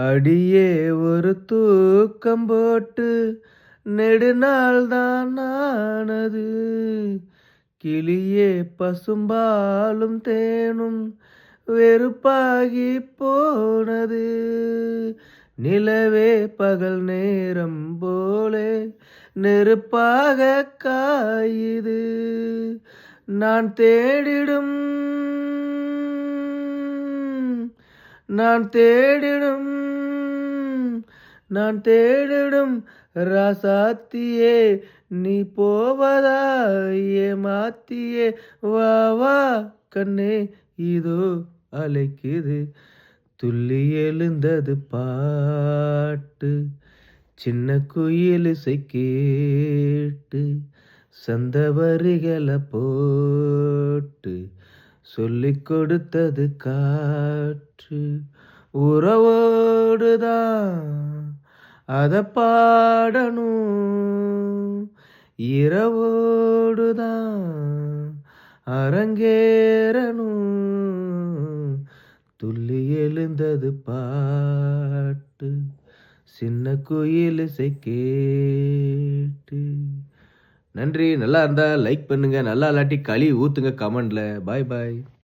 அடியே ஒரு தூக்கம் போட்டு நெடுநாள் தான் ஆனது. கிளியே பசும்பாலும் தேனும் வெறுப்பாகி போனது. நிலவே பகல் நேரம் போலே நெருப்பாக காயுது. நான் தேடிடும் நான் தேடிடும் நான் தேடிடும் ராசாத்தியே நீ போவதா? ஏமாத்தியே வா வா கண்ணே இதோ அழைக்குது. துள்ளி எழுந்தது பாட்டு சின்ன குயில் கேட்டு சந்த வரிகளை போட்டு சொல்லி கொடுத்தது காற்று. உறவோடுதான் அதை பாடணும். இரவோடுதான் அரங்கேறணும். துள்ளி எழுந்தது பாட்டு சின்ன குயில் இசை கேட்டு. நன்றி. நல்லா இருந்தால் லைக் பண்ணுங்கள் நல்லா இல்லாட்டி களி ஊற்றுங்க கமெண்டில். பாய் பாய்